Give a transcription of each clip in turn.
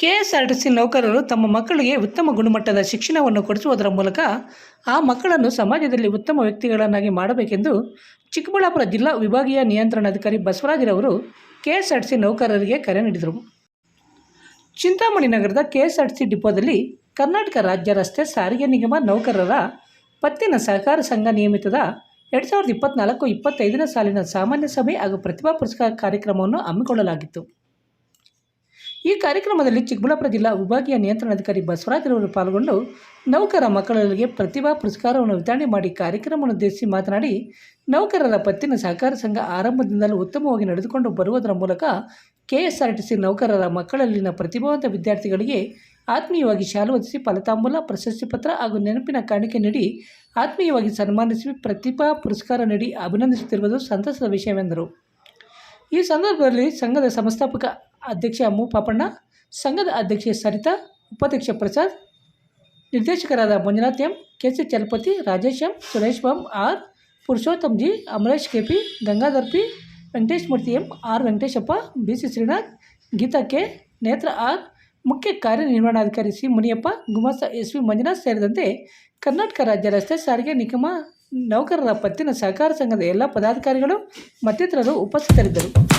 K S R T C ನೌಕರರು ತಮ್ಮ ಮಕ್ಕಳಿಗೆ ಉತ್ತಮ ಗುಣಮಟ್ಟದ ಶಿಕ್ಷಣವನ್ನು ಕೊಡಿಸುವುದರ ಮೂಲಕ ಆ ಮಕ್ಕಳನ್ನು ಸಮಾಜದಲ್ಲಿ ಉತ್ತಮ ವ್ಯಕ್ತಿಗಳನ್ನಾಗಿ ಮಾಡಬೇಕೆಂದು ಚಿಕ್ಕಬಳ್ಳಾಪುರ ಜಿಲ್ಲಾ ವಿಭಾಗೀಯ ನಿಯಂತ್ರಣಾಧಿಕಾರಿ ಬಸವರಾಜರವರು ಕೆಎಸ್ಆರ್ಟಿಸಿ ನೌಕರರಿಗೆ ಕರೆ ನೀಡಿದರು. ಚಿಂತಾಮಣಿ ನಗರದ ಕೆಎಸ್ಆರ್ಟಿಸಿ ಡಿಪೋದಲ್ಲಿ ಕರ್ನಾಟಕ ರಾಜ್ಯ ರಸ್ತೆ ಸಾರಿಗೆ ನಿಗಮ ನೌಕರರ ಪತ್ತಿನ ಸಹಕಾರ ಸಂಘ ನಿಯಮಿತದ ಎರಡು ಸಾವಿರದ ಇಪ್ಪತ್ತ್ನಾಲ್ಕು ಇಪ್ಪತ್ತೈದನೇ ಸಾಲಿನ ಸಾಮಾನ್ಯ ಸಭೆ ಹಾಗೂ ಪ್ರತಿಭಾ ಪುರಸ್ಕಾರ ಕಾರ್ಯಕ್ರಮವನ್ನು ಹಮ್ಮಿಕೊಳ್ಳಲಾಗಿತ್ತು. ಈ ಕಾರ್ಯಕ್ರಮದಲ್ಲಿ ಚಿಕ್ಕಬಳ್ಳಾಪುರ ಜಿಲ್ಲಾ ವಿಭಾಗೀಯ ನಿಯಂತ್ರಣಾಧಿಕಾರಿ ಬಸವರಾಜರವರು ಪಾಲ್ಗೊಂಡು ನೌಕರ ಮಕ್ಕಳಿಗೆ ಪ್ರತಿಭಾ ಪುರಸ್ಕಾರವನ್ನು ವಿತರಣೆ ಮಾಡಿ ಕಾರ್ಯಕ್ರಮವನ್ನು ಉದ್ದೇಶಿಸಿ ಮಾತನಾಡಿ, ನೌಕರರ ಪತ್ತಿನ ಸಹಕಾರ ಸಂಘ ಆರಂಭದಿಂದಲೂ ಉತ್ತಮವಾಗಿ ನಡೆದುಕೊಂಡು ಬರುವುದರ ಮೂಲಕ ಕೆಎಸ್ಆರ್ಟಿಸಿ ನೌಕರರ ಮಕ್ಕಳಲ್ಲಿನ ಪ್ರತಿಭಾವಂತ ವಿದ್ಯಾರ್ಥಿಗಳಿಗೆ ಆತ್ಮೀಯವಾಗಿ ಶಾಲು ಹೊದಿಸಿ ಫಲತಾಂಬೂಲ, ಪ್ರಶಸ್ತಿ ಪತ್ರ ಹಾಗೂ ನೆನಪಿನ ಕಾಣಿಕೆ ನೀಡಿ ಆತ್ಮೀಯವಾಗಿ ಸನ್ಮಾನಿಸಿ ಪ್ರತಿಭಾ ಪುರಸ್ಕಾರ ನೀಡಿ ಅಭಿನಂದಿಸುತ್ತಿರುವುದು ಸಂತಸದ ವಿಷಯವೆಂದರು. ಈ ಸಂದರ್ಭದಲ್ಲಿ ಸಂಘದ ಸಂಸ್ಥಾಪಕ ಅಧ್ಯಕ್ಷ ಮು ಪಾಪಣ್ಣ, ಸಂಘದ ಅಧ್ಯಕ್ಷೆ ಸರಿತಾ, ಉಪಾಧ್ಯಕ್ಷ ಪ್ರಸಾದ್, ನಿರ್ದೇಶಕರಾದ Manjunath M K C Chalapathi, Rajesh M, Suresh balm R, Purushottam G Amaresh K P, Gangadhar P, Venkatesh Murthy M, R Venkateshappa, B C Srinath, Geetha K, Netra R, ಮುಖ್ಯ ಕಾರ್ಯನಿರ್ವಹಣಾಧಿಕಾರಿ ಸಿ ಮುನಿಯಪ್ಪ ಗುಮಾಸ ಎಸ್ ವಿ ಮಂಜುನಾಥ್ ಸೇರಿದಂತೆ ಕರ್ನಾಟಕ ರಾಜ್ಯ ರಸ್ತೆ ಸಾರಿಗೆ ನಿಗಮ ನೌಕರರ ಪತ್ತಿನ ಸಹಕಾರ ಸಂಘದ ಎಲ್ಲ ಪದಾಧಿಕಾರಿಗಳು ಮತ್ತಿತರರು ಉಪಸ್ಥಿತರಿದ್ದರು.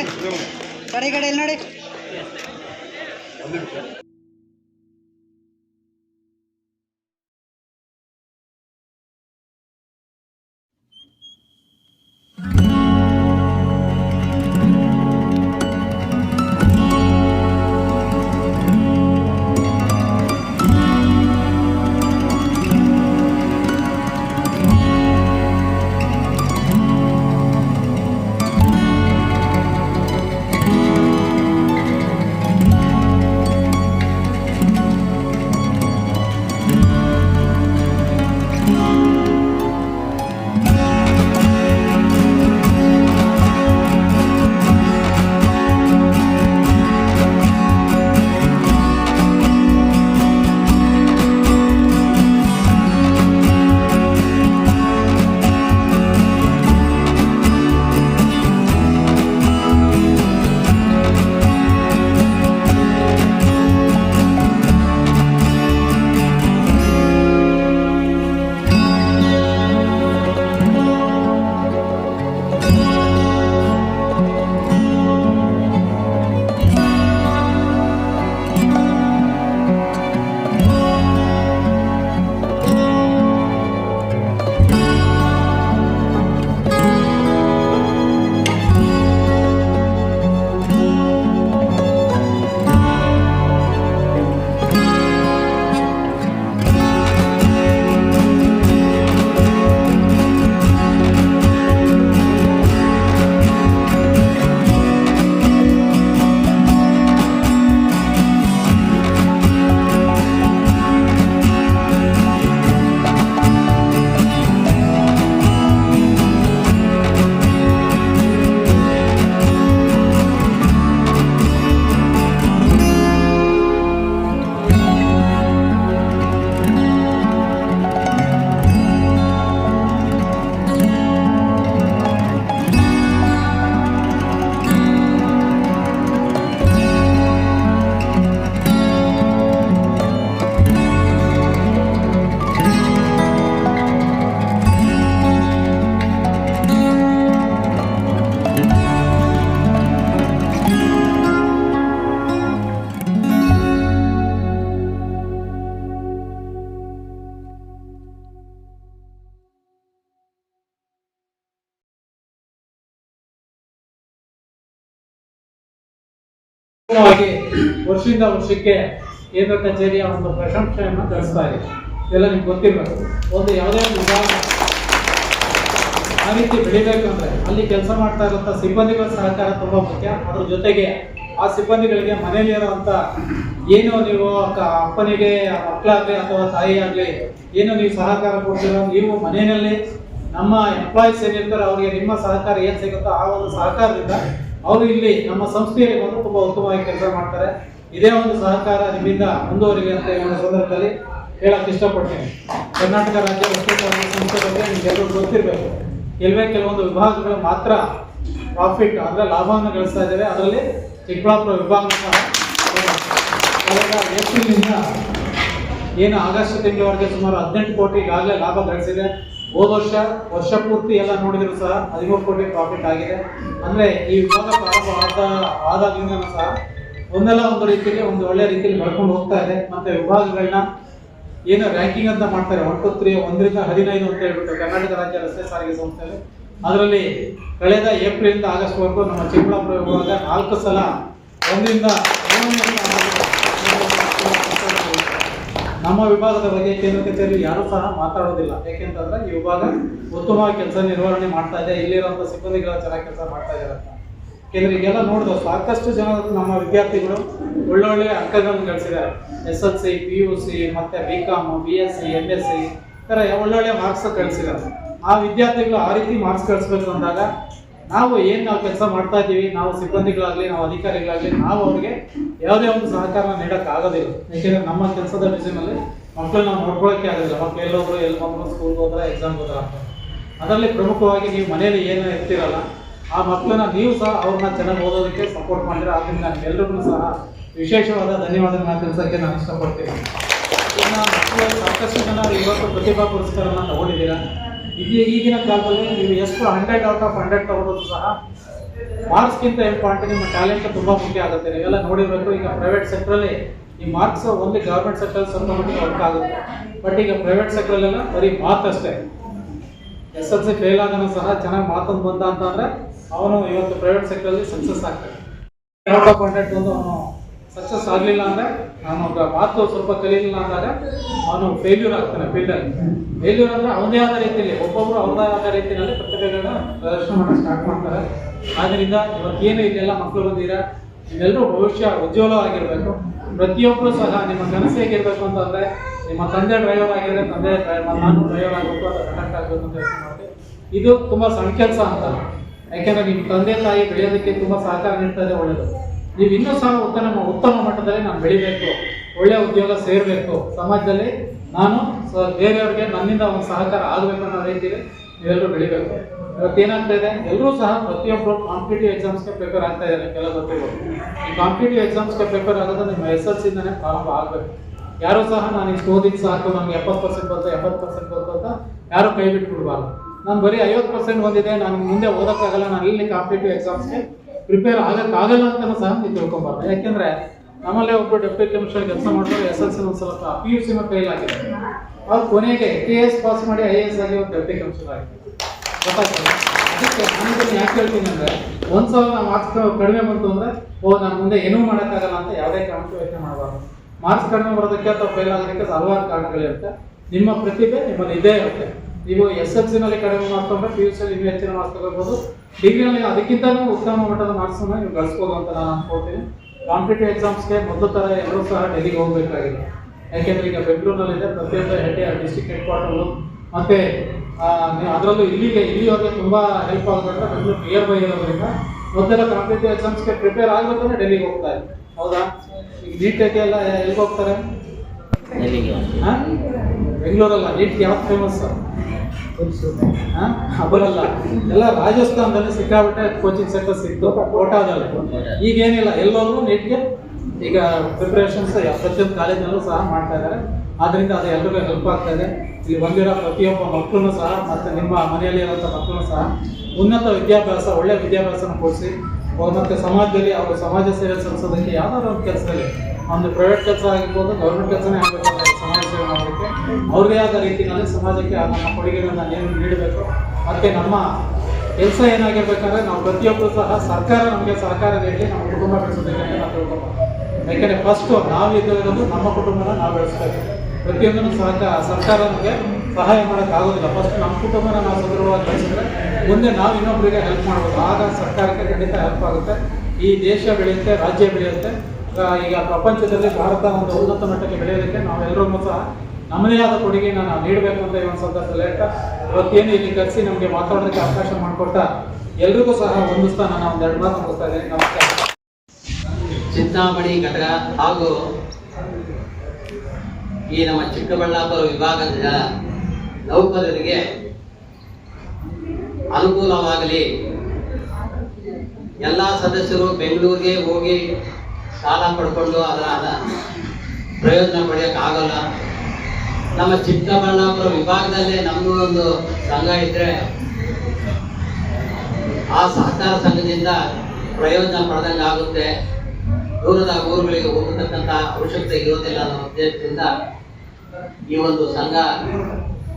ಕಡೆ. ಕಡೆ ಕಡೆ ಇಲ್ಲಿ ನೋಡಿ. ವರ್ಷದಿಂದ ವರ್ಷಕ್ಕೆ ಕೇಂದ್ರ ಕಚೇರಿಯ ಒಂದು ಪ್ರಶಂಸೆಯನ್ನು ಗಳಿಸ್ತಾ ಇದೆ. ಇದೆಲ್ಲ ನಿಮ್ಗೆ ಗೊತ್ತಿರಬೇಕು. ಒಂದು ಯಾವುದೇ ಒಂದು ವಿಭಾಗ ಆ ರೀತಿ ಬೆಳಿಬೇಕಂದ್ರೆ ಅಲ್ಲಿ ಕೆಲಸ ಮಾಡ್ತಾ ಇರುವಂಥ ಸಿಬ್ಬಂದಿಗಳ ಸಹಕಾರ ತುಂಬ ಮುಖ್ಯ. ಅದ್ರ ಜೊತೆಗೆ ಆ ಸಿಬ್ಬಂದಿಗಳಿಗೆ ಮನೆಯಲ್ಲಿ ಇರೋವಂಥ ಏನು ನೀವು ಅಪ್ಪನಿಗೆ, ಮಕ್ಕಳಾಗಲಿ ಅಥವಾ ತಾಯಿ ಆಗಲಿ ಏನು ನೀವು ಸಹಕಾರ ಕೊಡ್ತೀರೋ ನೀವು ಮನೆಯಲ್ಲಿ ನಮ್ಮ ಎಂಪ್ಲಾಯೀಸ್ ಏನಿರ್ತಾರೆ ಅವರಿಗೆ ನಿಮ್ಮ ಸಹಕಾರ ಏನು ಸಿಗುತ್ತೋ ಆ ಒಂದು ಸಹಕಾರದಿಂದ ಅವರು ಇಲ್ಲಿ ನಮ್ಮ ಸಂಸ್ಥೆಯಲ್ಲಿ ಬಂದು ತುಂಬಾ ಉತ್ತಮವಾಗಿ ಕೆಲಸ ಮಾಡ್ತಾರೆ. ಇದೇ ಒಂದು ಸಹಕಾರ ನಿಮ್ಮಿಂದ ಮುಂದುವರಿಗೆ ಅಂತ ಈ ಒಂದು ಸಂದರ್ಭದಲ್ಲಿ ಹೇಳಕ್ ಇಷ್ಟಪಡ್ತೀನಿ. ಕರ್ನಾಟಕ ರಾಜ್ಯ ರಸ್ತೆ ಸಾರಿಗೆ ಸಂಸ್ಥೆ ಬಗ್ಗೆ ನಿಮ್ಗೆಲ್ಲರೂ ಗೊತ್ತಿರಬೇಕು. ಕೆಲವೇ ಕೆಲವೊಂದು ವಿಭಾಗಗಳು ಮಾತ್ರ ಪ್ರಾಫಿಟ್ ಅಂದ್ರೆ ಲಾಭವನ್ನು ಗಳಿಸ್ತಾ ಇದ್ದೇವೆ ಅದರಲ್ಲಿ ಚಿಕ್ಕಬಳ್ಳಾಪುರ ವಿಭಾಗ ಸಹ ಏಪ್ರಿಲ್ನಿಂದ ಏನು ಆಗಸ್ಟ್ ತಿಂಗಳವರೆಗೆ ಸುಮಾರು ಹದಿನೆಂಟು ಕೋಟಿ ಈಗಾಗಲೇ ಲಾಭ ಗಳಿಸಿದೆ. ಹೋದ ವರ್ಷ ವರ್ಷ ಪೂರ್ತಿ ಎಲ್ಲ ನೋಡಿದ್ರು ಸಹ, ಹದಿಮೂರು ಕೋಟಿ ಪ್ರಾಫಿಟ್ ಆಗಿದೆ. ಅಂದ್ರೆ ಈ ವಿಭಾಗ ಪ್ರಾರಂಭ ಆದ ಆದಾಗ್ಲಿಂದ ಸಹ ಒಂದಲ್ಲ ಒಂದು ರೀತಿಯಲ್ಲಿ, ಒಂದು ಒಳ್ಳೆ ರೀತಿಯಲ್ಲಿ ಬೆಳ್ಕೊಂಡು ಹೋಗ್ತಾ ಇದೆ. ಮತ್ತೆ ವಿಭಾಗಗಳನ್ನ ಏನು ರ್ಯಾಂಕಿಂಗ್ ಅಂತ ಮಾಡ್ತಾರೆ ಒನ್ ಟು ತ್ರೀ ಒಂದರಿಂದ ಹದಿನೈದು ಅಂತ ಹೇಳ್ಬಿಟ್ಟು ಕರ್ನಾಟಕ ರಾಜ್ಯ ರಸ್ತೆ ಸಾರಿಗೆ ಸಂಸ್ಥೆ ಅದರಲ್ಲಿ ಕಳೆದ ಏಪ್ರಿಲ್ ಆಗಸ್ಟ್ ವರೆಗೂ ನಮ್ಮ ಚಿಕ್ಕಬಳ್ಳಾಪುರ ವಿಭಾಗ ನಾಲ್ಕು ಸಲ ಒಂದರಿಂದ ನಮ್ಮ ವಿಭಾಗದ ಬಗ್ಗೆ ಕೇಂದ್ರ ಕಚೇರಿ ಯಾರು ಸಹ ಮಾತಾಡೋದಿಲ್ಲ. ಯಾಕೆಂತಂದ್ರೆ ಈ ವಿಭಾಗ ಉತ್ತಮವಾಗಿ ಕೆಲಸ ನಿರ್ವಹಣೆ ಮಾಡ್ತಾ ಇದೆ. ಇಲ್ಲಿರುವಂತ ಸಿಬ್ಬಂದಿಗಳ ಚೆನ್ನಾಗಿ ಕೆಲಸ ಮಾಡ್ತಾ ಇದ್ದಾರೆ ಅಂತ. ಯಾಕೆಂದ್ರೆ ಈಗೆಲ್ಲ ನೋಡಿದ್ರು ಸಾಕಷ್ಟು ಜನ ನಮ್ಮ ವಿದ್ಯಾರ್ಥಿಗಳು ಒಳ್ಳೊಳ್ಳೆ ಅಂಕಗಳನ್ನು ಗಳಿಸಿದ್ದಾರೆ. S L C, P U C, ಮತ್ತೆ B com B S C M S C ಥರ ಒಳ್ಳೊಳ್ಳೆ ಮಾರ್ಕ್ಸ್ ಗಳಿಸಿದ್ದಾರೆ. ಆ ವಿದ್ಯಾರ್ಥಿಗಳು ಆ ರೀತಿ ಮಾರ್ಕ್ಸ್ ಗಳಿಸ್ಬೇಕು ಅಂದಾಗ ನಾವು ಏನ್ ನಾವು ಕೆಲಸ ಮಾಡ್ತಾ ಇದ್ದೀವಿ, ನಾವು ಸಿಬ್ಬಂದಿಗಳಾಗ್ಲಿ, ನಾವು ಅಧಿಕಾರಿಗಳಾಗ್ಲಿ, ನಾವು ಅವ್ರಿಗೆ ಯಾವುದೇ ಒಂದು ಸಹಕಾರ ನೀಡಕ್ ಆಗೋದಿಲ್ಲ. ಯಾಕೆಂದ್ರೆ ನಮ್ಮ ಕೆಲಸದ ಬಿಸಿನಲ್ಲಿ ಮಕ್ಕಳು ನಾವು ನೋಡ್ಕೊಳಕ್ಕೆ ಆಗೋದಿಲ್ಲ. ಮಕ್ಳು ಎಲ್ಲೋದ್ರು ಎಲ್ಲಿ ಮಕ್ಕಳು ಸ್ಕೂಲ್ ಹೋದ್ರೆ ಎಕ್ಸಾಮ್ ಹೋದ್ರ ಅಂತ ಅದರಲ್ಲಿ ಪ್ರಮುಖವಾಗಿ ನೀವು ಮನೆಯಲ್ಲಿ ಏನು ಇರ್ತೀರಲ್ಲ, ಆ ಮಕ್ಕಳನ್ನ ನೀವು ಸಹ ಅವ್ರನ್ನ ಚೆನ್ನಾಗಿ ಓದೋದಕ್ಕೆ ಸಪೋರ್ಟ್ ಮಾಡಿದ್ರೆ ನಾನು ಎಲ್ಲರೂ ಸಹ ವಿಶೇಷವಾದ ಧನ್ಯವಾದಗಳನ್ನ ಕೆಲಸಕ್ಕೆ ನಾನು ಇಷ್ಟಪಡ್ತೀನಿ. ಮಕ್ಕಳು ಸಾಕಷ್ಟು ಜನ ಇವತ್ತು ಪ್ರತಿಭಾ ಪುರಸ್ಕಾರನ ತಗೊಂಡಿದ್ದೀರಾ? ಈಗ ಈಗಿನ ಕಾಲದಲ್ಲಿ ನೀವು ಎಷ್ಟು ಹಂಡ್ರೆಡ್ ಔಟ್ ಆಫ್ ಹಂಡ್ರೆಡ್ ತಗೊಳ್ಳೋದು ಸಹ ಮಾರ್ಕ್ಸ್ಗಿಂತ ಇಂಪಾರ್ಟೆಂಟ್ ನಿಮ್ಮ ಟ್ಯಾಲೆಂಟ್ ತುಂಬಾ ಮುಖ್ಯ ಆಗುತ್ತೆ. ನೀವೆಲ್ಲ ನೋಡಿರಬೇಕು, ಈಗ ಪ್ರೈವೇಟ್ ಸೆಕ್ಟ್ರಲ್ಲಿ ಈ ಮಾರ್ಕ್ಸ್ ಓನ್ಲಿ ಗವರ್ಮೆಂಟ್ ಸೆಕ್ಟ್ರಲ್ಲಿ ಸ್ವಲ್ಪ ಮಟ್ಟಿಗೆ ವರ್ಕ್ ಆಗುತ್ತೆ. ಬಟ್ ಈಗ ಪ್ರೈವೇಟ್ ಸೆಕ್ಟ್ರಲ್ಲೆಲ್ಲ ಬರೀ ಮಾತು ಅಷ್ಟೇ. ಎಸ್ ಎಲ್ ಸಿ ಫೇಲ್ ಸಹ ಚೆನ್ನಾಗಿ ಮಾತನ್ನು ಬಂದ ಅಂತಂದ್ರೆ ಅವನು ಇವತ್ತು ಪ್ರೈವೇಟ್ ಸೆಕ್ಟ್ರಲ್ಲಿ ಸಕ್ಸಸ್ ಆಗ್ತಾನೆ. ಔಟ್ ಆಫ್ ಹಂಡ್ರೆಡ್ ಒಂದು ಅವನು ಸಕ್ಸಸ್ ಆಗಲಿಲ್ಲ ಅಂದ್ರೆ ನಾನು ಒಬ್ಬ ಮಾತು ಸ್ವಲ್ಪ ಕಲೀಲಿಲ್ಲ ಅಂದಾಗ ಅವನು ಫೇಲ್ಯೂರ್ ಆಗ್ತಾನೆ ಫೀಲ್ಡಲ್ಲಿ ಫೇಲ್ಯೂರ್ ಅಂದ್ರೆ ಅವನೇ ಆದ ರೀತಿಯಲ್ಲಿ, ಒಬ್ಬೊಬ್ರು ಅವನೇ ಆದ ರೀತಿಯಲ್ಲಿ ಪ್ರತಿಭೆಗಳನ್ನ ಪ್ರದರ್ಶನ ಮಾಡಕ್ಕೆ ಸ್ಟಾರ್ಟ್ ಮಾಡ್ತಾರೆ. ಆದ್ದರಿಂದ ಇವತ್ತು ಏನು ಇದೆಲ್ಲ ಮಕ್ಕಳು ಬಂದಿರಾ ಎಲ್ಲರೂ ಭವಿಷ್ಯ ಉಜ್ವಲವಾಗಿರಬೇಕು ಪ್ರತಿಯೊಬ್ಬರು ಸಹ ನಿಮ್ಮ ಕನಸು ಹೇಗಿರ್ಬೇಕು ಅಂತಂದರೆ, ನಿಮ್ಮ ತಂದೆ ಡ್ರೈವರ್ ಆಗಿದ್ರೆ ತಂದೆ ಡ್ರೈವರ್ ನಾನು ಡ್ರೈವರ್ ಆಗಬೇಕು ಅಂತ ಕನೆಕ್ಟ್ ಆಗಬೇಕು ಅಂತ ಯೋಚನೆ ಮಾಡಿ. ಇದು ತುಂಬಾ ಸಣ್ಣ ಕೆಲಸ ಅಂತ. ಯಾಕೆಂದರೆ ನಿಮ್ಮ ತಂದೆ ತಾಯಿ ಬೆಳೆಯೋದಕ್ಕೆ ತುಂಬಾ ಸಹಕಾರ ನೀಡ್ತಾ ಇದೆ ಒಳ್ಳೇದು. ನೀವು ಇನ್ನೂ ಸಹ ಉತ್ತಮ ಉತ್ತಮ ಮಟ್ಟದಲ್ಲಿ ನಾನು ಬೆಳಿಬೇಕು ಒಳ್ಳೆಯ ಉದ್ಯೋಗ ಸೇರಬೇಕು. ಸಮಾಜದಲ್ಲಿ ನಾನು ಬೇರೆಯವ್ರಿಗೆ ನನ್ನಿಂದ ಒಂದು ಸಹಕಾರ ಆಗಬೇಕು ಅನ್ನೋ ರೀತಿಯಲ್ಲಿ ನೀವೆಲ್ಲರೂ ಬೆಳಿಬೇಕು. ಇವತ್ತೇನಾಗ್ತಾ ಇದೆ? ಎಲ್ಲರೂ ಸಹ ಪ್ರತಿಯೊಬ್ಬರು ಕಾಂಪಿಟೇಟಿವ್ ಎಕ್ಸಾಮ್ಸ್ಗೆ ಪ್ರಿಪೇರ್ ಆಗ್ತಾ ಇದ್ದಾರೆ ಕೆಲವೊಬ್ಬರು ಈ ಕಾಂಪಿಟೇಟಿವ್ ಎಕ್ಸಾಮ್ಸ್ಗೆ ಪ್ರಿಪೇರ್ ಆಗೋದು ನಿಮ್ಮ ಎಸ್ ಎಲ್ ಸಿಂದನೇ ಪ್ರಾರಂಭ ಆಗಬೇಕು. ಯಾರು ಸಹ ನಾನು ಇಷ್ಟು ಓದಿದ್ದು ಸಾಕು, ನನಗೆ ಎಪ್ಪತ್ತು ಪರ್ಸೆಂಟ್ ಬಂತು ಎಪ್ಪತ್ತು ಪರ್ಸೆಂಟ್ ಬಂತು ಅಂತ ಯಾರು ಕೈ ಬಿಟ್ಬಿಡ್ಬಾರ್ದು. ನಾನು ಬರೀ ಐವತ್ತು ಪರ್ಸೆಂಟ್ ಬಂದಿದೆ ನಾನು ಮುಂದೆ ಓದೋಕ್ಕಾಗಲ್ಲ, ನಾನು ಇಲ್ಲಿ ಕಾಂಪಿಟೇಟಿವ್ ಎಕ್ಸಾಮ್ಸ್ಗೆ ಪ್ರಿಪೇರ್ ಆಗಕ್ಕಾಗಲ್ಲ ಅಂತ ಸಹ ನೀವು ತಿಳ್ಕೊಬಾರ್ದು. ಯಾಕೆಂದ್ರೆ ನಮ್ಮಲ್ಲೇ ಒಬ್ಬರು ಡೆಪ್ಯೂಟಿ ಕಮಿಷನರ್ ಕೆಲಸ ಮಾಡಿದ್ರು ಎಸ್ ಎಲ್ ಸಿ ಒಂದು ಸ್ವಲ್ಪ ಪಿ ಯು ಸಿನ ಫೇಲ್ ಆಗಿದೆ ಅವ್ರು ಕೊನೆಗೆ ಕೆ ಎಸ್ ಪಾಸ್ ಮಾಡಿ ಐ ಎ ಎಸ್ ಆಗಿ ಒಂದು ಡೆಪ್ಯೂಟಿ ಕಮಿಷನರ್ ಆಗಿದೆ ಗೊತ್ತಾಗ್ತದೆ ಅದಕ್ಕೆ ನಾನು ಇದನ್ನು ಯಾಕೆ ಹೇಳ್ತೀನಿ ಅಂದ್ರೆ, ಒಂದ್ ಸಾವಿರ ಮಾರ್ಕ್ಸ್ ಕಡಿಮೆ ಬಂತು ಅಂದ್ರೆ, ಓ, ನಾನು ಮುಂದೆ ಏನೂ ಮಾಡೋಕ್ಕಾಗಲ್ಲ ಅಂತ ಯಾವುದೇ ಕಾರಣಕ್ಕೂ ಯೋಚನೆ ಮಾಡಬಾರ್ದು. ಮಾರ್ಕ್ಸ್ ಕಡಿಮೆ ಬರೋದಕ್ಕೆ ಅಥವಾ ಫೇಲ್ ಆಗೋದಕ್ಕೆ ಹಲವಾರು ಕಾರಣಗಳಿರುತ್ತೆ. ನಿಮ್ಮ ಪ್ರತಿಭೆ ನಿಮ್ಮಲ್ಲಿ ಇದೇ ಇರುತ್ತೆ ನೀವು ಎಸ್ ಎಲ್ ಸಿನಲ್ಲಿ ಕಡಿಮೆ ಮಾಡ್ಕೊಂಡ್ರೆ ಪಿ ಯು ಸಿ ಇನ್ನೂ ಹೆಚ್ಚಿನ ಮಾರ್ಕ್ಸ್ ತಗೋಬಹುದು ಡಿಗ್ರಿಯಲ್ಲಿ ಅದಕ್ಕಿಂತಲೂ ಉತ್ತಮ ಮಟ್ಟದ ಮಾರ್ಕ್ಸ್ ನೀವು ಗಳಿಸ್ಬೋದು ಅಂತ ನಾನು ಅನ್ಕೊಳ್ತೀನಿ. ಕಾಂಪಿಟೇಟಿವ್ ಎಕ್ಸಾಮ್ಸ್ಗೆ ಮೊದಲು ತರ ಎಲ್ಲರೂ ಸಹ ಡೆಲ್ಲಿಗೆ ಹೋಗ್ಬೇಕಾಗಿದೆ. ಯಾಕೆಂದ್ರೆ ಈಗ ಬೆಂಗಳೂರಿನಲ್ಲಿದೆ ಪ್ರತಿಯೊಂದು ಹೆಡ್ ಡಿಸ್ಟ್ರಿಕ್ಟ್ ಹೆಡ್ ಕ್ವಾರ್ಟರ್ ಮತ್ತೆ ಅದರಲ್ಲೂ ಇಲ್ಲಿಗೆ ಇಲ್ಲಿವರೆಗೆ ತುಂಬಾ ಹೆಲ್ಪ್ ಆಗೋದ್ರಿಂದ ಬೆಂಗಳೂರು ನಿಯರ್ ಬೈ ಇರೋದ್ರಿಂದ ಮೊದಲೆಲ್ಲ ಕಾಂಪಿಟೇಟಿವ್ ಎಕ್ಸಾಮ್ಸ್ಗೆ ಪ್ರಿಪೇರ್ ಆಗ್ಬೇಕಂದ್ರೆ ಡೆಲ್ಲಿಗೆ ಹೋಗ್ತಾ ಇದೆ ಹೌದಾ? ಈಗ ನೀಟ್ ಎಲ್ಲ ಎಲ್ಲಿಗೆ ಹೋಗ್ತಾರೆ? ಬೆಂಗಳೂರಲ್ಲ. ನೀಟ್ ಯಾವ್ದು ಫೇಮಸ್ ಬರಲ್ಲ ಎಲ್ಲ ರಾಜಸ್ಥಾನದಲ್ಲಿ ಸಿಕ್ಕಾಬಿಟ್ಟೆ ಕೋಚಿಂಗ್ ಸೆಂಟರ್ ಸಿಕ್ತು. ಕೋಟಾದಲ್ಲಿ ಈಗೇನಿಲ್ಲ, ಎಲ್ಲರೂ ನೀಟ್ಗೆ ಈಗ ಪ್ರಿಪರೇಷನ್ಸ್ ಪ್ರತಿಯೊಂದು ಕಾಲೇಜಲ್ಲೂ ಸಹ ಮಾಡ್ತಾ ಇದ್ದಾರೆ. ಆದ್ರಿಂದ ಅದು ಎಲ್ರಿಗೂ ಹೆಲ್ಪ್ ಆಗ್ತಾ ಇದೆ. ಇಲ್ಲಿ ಬಂದಿರೋ ಪ್ರತಿಯೊಬ್ಬ ಮಕ್ಕಳನ್ನು ಸಹ, ಮತ್ತೆ ನಿಮ್ಮ ಮನೆಯಲ್ಲಿ ಇರುವಂಥ ಮಕ್ಕಳನ್ನು ಸಹ ಉನ್ನತ ವಿದ್ಯಾಭ್ಯಾಸ, ಒಳ್ಳೆ ವಿದ್ಯಾಭ್ಯಾಸನ ಕೊಡಿಸಿ. ಮತ್ತೆ ಸಮಾಜದಲ್ಲಿ, ಅವರು ಸಮಾಜ ಸೇವೆ ಸಲ್ಲಿಸೋದಕ್ಕೆ ಯಾವ್ದಾದ್ರು ಒಂದು ಕೆಲಸದಲ್ಲಿ. ಒಂದು ಪ್ರೈವೇಟ್ ಕೆಲಸ ಆಗಿರ್ಬೋದು ಗೌರ್ಮೆಂಟ್ ಕೆಲಸನೇ ಆಗಬೇಕು. ಮಾಡೋದಕ್ಕೆ ಅವ್ರದೇ ಆದ ರೀತಿಯಲ್ಲಿ ಸಮಾಜಕ್ಕೆ ನಮ್ಮ ಕೊಡುಗೆಗಳನ್ನು ಏನು ನೀಡಬೇಕು. ಮತ್ತೆ ನಮ್ಮ ಕೆಲಸ ಏನಾಗಿರ್ಬೇಕಾದ್ರೆ ನಾವು ಪ್ರತಿಯೊಬ್ಬರು ಸಹ ಸರ್ಕಾರ ನಮಗೆ ಸಹಕಾರ ನೀಡಿ ನಮ್ಮ ಕುಟುಂಬ ಬೆಳೆಸೋದಕ್ಕೆ ನಾವು ತಿಳ್ಕೊಬೋದು ಯಾಕೆಂದರೆ ಫಸ್ಟು ನಾವು ಇದ್ದದ್ದು ನಮ್ಮ ಕುಟುಂಬನ ನಾವು ಬೆಳೆಸ್ಬೇಕು. ಪ್ರತಿಯೊಂದನ್ನು ಸಹಕಾರ ಸರ್ಕಾರ ನಮಗೆ ಸಹಾಯ ಮಾಡೋಕ್ಕಾಗೋದಿಲ್ಲ. ಫಸ್ಟ್ ನಮ್ಮ ಕುಟುಂಬನ ನಾವು ಸದೃಢವಾಗಿ ಬೆಳೆಸಿದ್ರೆ ಮುಂದೆ ನಾವು ಇನ್ನೊಬ್ಬರಿಗೆ ಹೆಲ್ಪ್ ಮಾಡ್ಬೋದು. ಆಗ ಸರ್ಕಾರಕ್ಕೆ ಖಂಡಿತ ಹೆಲ್ಪ್ ಆಗುತ್ತೆ. ಈ ದೇಶ ಬೆಳೆಯುತ್ತೆ, ರಾಜ್ಯ ಬೆಳೆಯುತ್ತೆ. ಈಗ ಪ್ರಪಂಚದಲ್ಲಿ ಭಾರತ ಒಂದು ಉನ್ನತ ಮಟ್ಟಕ್ಕೆ ಬೆಳೆಯೋದಕ್ಕೆ ನಾವೆಲ್ಲರೂ ಸಹ ನಮ್ಮದೇ ಆದ ಕೊಡುಗೆ ನಾವು ನೀಡಬೇಕು ಅಂತ ಈ ಒಂದು ಸಂದರ್ಭದಲ್ಲಿ ಹೇಳ್ತಾ, ಇವತ್ತೇನು ಇಲ್ಲಿ ಕರೆಸಿ ನಮಗೆ ಮಾತಾಡೋದಕ್ಕೆ ಅವಕಾಶ ಮಾಡಿಕೊಡ್ತಾ ಎಲ್ರಿಗೂ ಸಹ ಹೊಂದಿಸ್ತಾ ನಾನು ಒಂದು ಎರಡು ಮಾತು ಮುಗಿಸ್ತಾ ಇದ್ದೀನಿ. ನಮಸ್ಕಾರ. ಚಿಂತಾಮಣಿ ಘಟಕ ಹಾಗೂ ಈ ನಮ್ಮ ಚಿಕ್ಕಬಳ್ಳಾಪುರ ವಿಭಾಗದ ನೌಕರರಿಗೆ ಅನುಕೂಲವಾಗಲಿ. ಎಲ್ಲ ಸದಸ್ಯರು ಬೆಂಗಳೂರಿಗೆ ಹೋಗಿ ಸಾಲ ಪಡ್ಕೊಂಡು ಅದರ ಅದ ಪ್ರಯೋಜನ ಪಡೆಯೋಕ್ಕಾಗಲ್ಲ ನಮ್ಮ ಚಿಕ್ಕಬಳ್ಳಾಪುರ ವಿಭಾಗದಲ್ಲೇ ನಮಗೂ ಒಂದು ಸಂಘ ಇದ್ರೆ ಆ ಸಹಕಾರ ಸಂಘದಿಂದ ಪ್ರಯೋಜನ ಪಡೆದಂಗೆ ಆಗುತ್ತೆ. ದೂರದ ಊರುಗಳಿಗೆ ಹೋಗತಕ್ಕಂತ ಅವಶ್ಯಕತೆ ಇರೋದಿಲ್ಲ ಅನ್ನೋ ಉದ್ದೇಶದಿಂದ ಈ ಒಂದು ಸಂಘ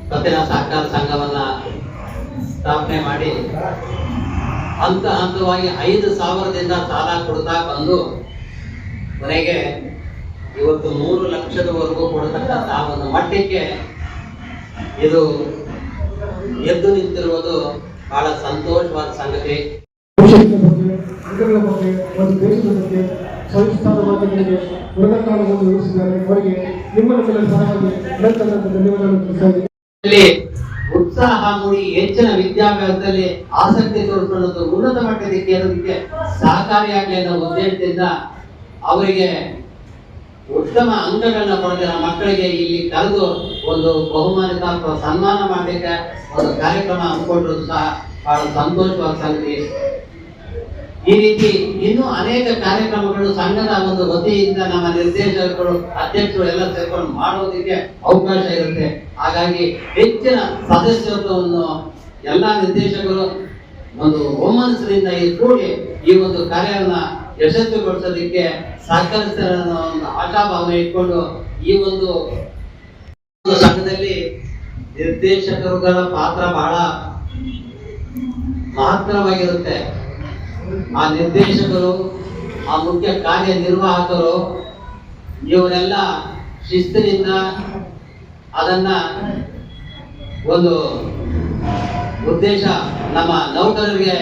ಪ್ರತಿನ ಸಹಕಾರ ಸಂಘವನ್ನ ಸ್ಥಾಪನೆ ಮಾಡಿ ಹಂತ ಹಂತವಾಗಿ ಐದು ಸಾವಿರದಿಂದ ಸಾಲ ಕೊಡ್ತಾ ಬಂದು ಕೊನೆಗೆ ಇವತ್ತು ಮೂರು ಲಕ್ಷದವರೆಗೂ ಆ ಒಂದು ಮಟ್ಟಕ್ಕೆ ಇದು ಎದ್ದು ನಿಂತಿರುವುದು ಬಹಳ ಸಂತೋಷವಾದ ಸಂಗತಿ ಬಗ್ಗೆ ದೇಶದ ಬಗ್ಗೆ ಅವರಿಗೆ ಸಹವಾಗಿ ಧನ್ಯವಾದಗಳು ತಿಳಿಸ್ತಾ ಇದ್ದೀನಿ. ಉತ್ಸಾಹ ಮೂಡಿ ಹೆಚ್ಚಿನ ವಿದ್ಯಾಭ್ಯಾಸದಲ್ಲಿ ಆಸಕ್ತಿ ತೋರಿಸ್ಕೊಳ್ಳೋದು ಉನ್ನತ ಮಟ್ಟದ ಕೇಳೋದಕ್ಕೆ ಸಹಕಾರಿಯಾಗಲಿ ಅನ್ನೋ ಉದ್ದೇಶದಿಂದ ಅವರಿಗೆ ಉತ್ತಮ ಅಂಕಗಳನ್ನ ಪಡೆದಿರೋ ಮಕ್ಕಳಿಗೆ ಇಲ್ಲಿ ಕರೆದು ಒಂದು ಬಹುಮಾನಿತ ಅಥವಾ ಸನ್ಮಾನ ಮಾಡಲಿಕ್ಕೆ ಒಂದು ಕಾರ್ಯಕ್ರಮ ಹಮ್ಮಿಕೊಂಡ್ರು ಸಹ ಬಹಳ ಸಂತೋಷವಾದ ಸಂಗತಿ. ಈ ರೀತಿ ಇನ್ನೂ ಅನೇಕ ಕಾರ್ಯಕ್ರಮಗಳು ಸಂಘದ ಒಂದು ವತಿಯಿಂದ ನಮ್ಮ ನಿರ್ದೇಶಕರು, ಅಧ್ಯಕ್ಷರು ಎಲ್ಲ ಸೇರ್ಕೊಂಡು ಮಾಡೋದಕ್ಕೆ ಅವಕಾಶ ಇರುತ್ತೆ. ಹಾಗಾಗಿ ಹೆಚ್ಚಿನ ಸದಸ್ಯತ್ವವನ್ನು ಎಲ್ಲ ನಿರ್ದೇಶಕರು ಒಂದು ಒಮ್ಮನಸ್ಸಿನಿಂದ ಕೂಡಿ ಈ ಒಂದು ಕಾರ್ಯವನ್ನ ಯಶಸ್ವಿಗೊಳಿಸೋದಕ್ಕೆ ಸಹಕರಿಸ್ತಾರೆ ಅನ್ನೋ ಒಂದು ಆಶಾಭಾವನೆ ಇಟ್ಕೊಂಡು ಈ ಒಂದು ಸಂಘದಲ್ಲಿ ನಿರ್ದೇಶಕರುಗಳ ಪಾತ್ರ ಬಹಳ ಮಹತ್ತರವಾಗಿರುತ್ತೆ. ಆ ನಿರ್ದೇಶಕರು, ಆ ಮುಖ್ಯ ಕಾರ್ಯನಿರ್ವಾಹಕರು, ಇವರೆಲ್ಲ ಶಿಸ್ತಿನಿಂದ ಅದನ್ನ ಒಂದು ಉದ್ದೇಶ ನಮ್ಮ ನೌಕರರಿಗೆ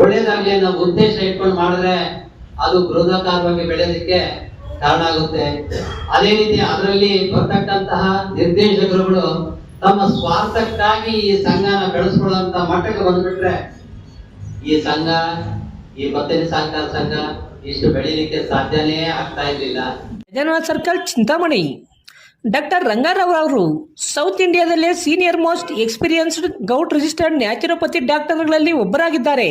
ಒಳ್ಳೇದಾಗ್ಲಿ ಅನ್ನೋ ಉದ್ದೇಶ ಇಟ್ಕೊಂಡು ಮಾಡಿದ್ರೆ ಅದು ಬೃಹದಾಕಾರವಾಗಿ ಬೆಳೆಯೋದಕ್ಕೆ ಕಾರಣ ಆಗುತ್ತೆ. ಅದೇ ರೀತಿ ಅದರಲ್ಲಿ ಬರ್ತಕ್ಕಂತಹ ನಿರ್ದೇಶಕರುಗಳು ತಮ್ಮ ಸ್ವಾರ್ಥಕ್ಕಾಗಿ ಈ ಸಂಘನ ಬೆಳೆಸ್ಕೊಳ್ಳುವಂತ ಮಟ್ಟಕ್ಕೆ ಬಂದ್ಬಿಟ್ರೆ ಈ ಸಂಘ, ಈ ಬತ್ತನೆ ಸಹಕಾರ ಸಂಘ ಇಷ್ಟು ಬೆಳೀಲಿಕ್ಕೆ ಸಾಧ್ಯನೇ ಆಗ್ತಾ ಇರ್ಲಿಲ್ಲ. ಗಜಾನನ ಸರ್ಕಲ್, ಚಿಂತಾಮಣಿ. ಡಾಕ್ಟರ್ ರಂಗಾರಾವ್ ಅವರು south ಇಂಡಿಯಾದಲ್ಲೇ senior most experienced govt registered naturopathy ಡಾಕ್ಟರ್ಗಳಲ್ಲಿ ಒಬ್ಬರಾಗಿದ್ದಾರೆ.